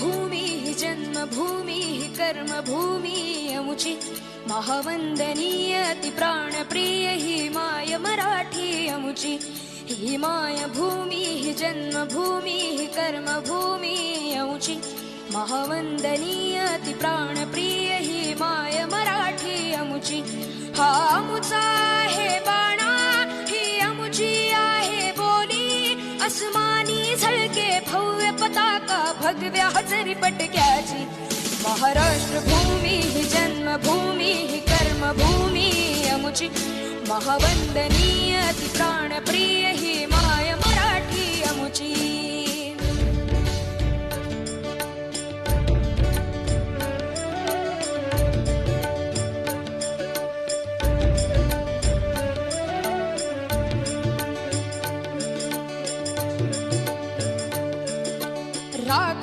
भूमिः जन्मभूमिः जन्मभूमी कर्मभूमी अमुची महावंदनीय प्राणप्रिय माय मराठी अमुची हि माय भूमि ही जन्मभूमी कर्मभूमी अमुची महावंदनीय प्राणप्रिय माय मराठी अमुची हा अमुचा आहे बाणा ही अमुची आहे बोली. अस्मानी झळके भौ भगव्या हजरी पटक्याची. महाराष्ट्र भूमी ही जन्मभूमी ही कर्मभूमी अमुची. महावंदनीय ती प्राणप्रिय ही माय मराठी अमु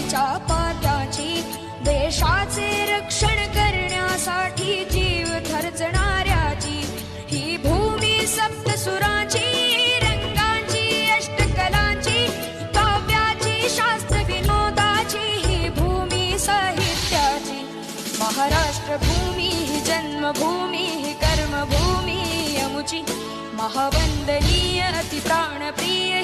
तलवारीच्या पात्याची देशाचे रक्षण करण्यासाठी जीव थरचणाऱ्याची ही भूमी सप्तसुराची काव्याची शास्त्र विनोदाची ही भूमी साहित्याची. महाराष्ट्र भूमी ही जन्मभूमी ही कर्मभूमी अमुची महावंदनीय अति प्राणप्रिय